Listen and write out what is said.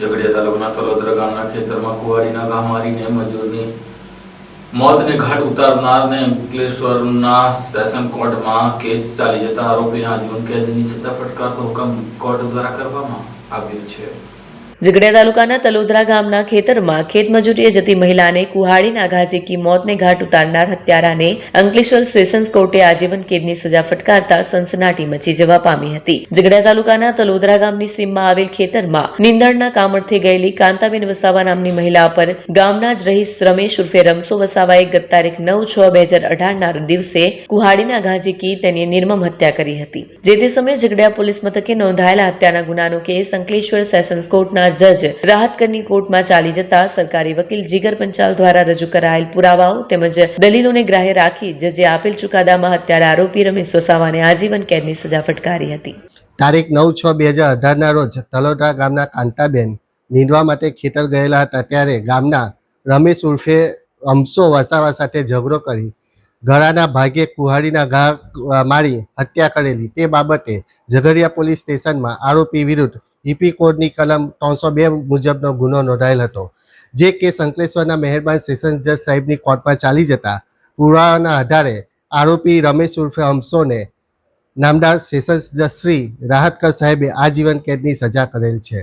ઝઘડિયા તાલુકાના તલોદરા ગામના ખેતરમાં કુવારીના ઘા મારીને મજૂરની મોતને ઘાટ ઉતારનારને અંકલેશ્વરના સેશન કોર્ટમાં કેસ ચાલી જતા આરોપીના આજીવન કેદની સજા ફટકારતો હુકમ કોર્ટ દ્વારા કરવામાં આવ્યો છે. ઝઘડિયા તાલુકાના તલોદરા ગામના ખેતરમાં ખેતમજૂરીએ જતી મહિલાને કુહાડીના ઘા મોતને ઘાટ ઉતારનાર હત્યારાને અંકલેશ્વર સેશન્સ કોર્ટે આજીવન કેદની સજા ફટકારતા સનસનાટી મચી જવા પામી હતી. ઝઘડિયા તાલુકાના તલોદરા ગામની સીમમાં આવેલ ખેતરમાં નિંદણના કામ ગયેલી કાંતાબેન વસાવા નામની મહિલા પર ગામના જ રહીશ રમેશ ઉર્ફે રમસો વસાવાએ ગત તારીખ નવ છ બે હજાર અઢારના દિવસે કુહાડીના ઘા તેની નિર્મમ હત્યા કરી હતી. જે તે સમયે ઝઘડિયા પોલીસ મથકે નોંધાયેલા હત્યાના ગુનાનો કેસ અંકલેશ્વર સેશન્સ કોર્ટના જજ રાહતકરની કોર્ટમાં ચાલી જતા સરકારી વકીલ જીગર પંચાલ દ્વારા રજૂ કરાયેલ પુરાવાઓ તેમજ દલીલોને ગ્રાહ્ય રાખી જજે આપેલ ચુકાદામાં હત્યારા આરોપી રમેશ વસાવાને આજીવન કેદની સજા ફટકારી હતી. તારીખ નવ છ બે હજાર અઢારના રોજ તલોદરા ગામના કાંતાબેન નીંદવા માટે ખેતર ગયેલા હતા ત્યારે ગામના રમેશ ઉર્ફે અમસો વસાવા સાથે ઝઘડો કરી ગળાના ભાગે કુહાડીના ઘા મારી હત્યા કરેલી. તે બાબતે ઝઘડિયા પોલીસ સ્ટેશનમાં આરોપી વિરુદ્ધ ઈપી કોડની કલમ ત્રણસો બે મુજબનો ગુનો નોંધાયેલ હતો. જે કેસ અંકલેશ્વરના મહેરબાન સેશન જજ સાહેબની કોર્ટમાં ચાલી જતા પુરાવાના આધારે આરોપી રમેશ ઉર્ફે અમસોને નામદાર સેશન્સ જજ શ્રી રાહતકર સાહેબે આજીવન કેદની સજા કરેલ છે.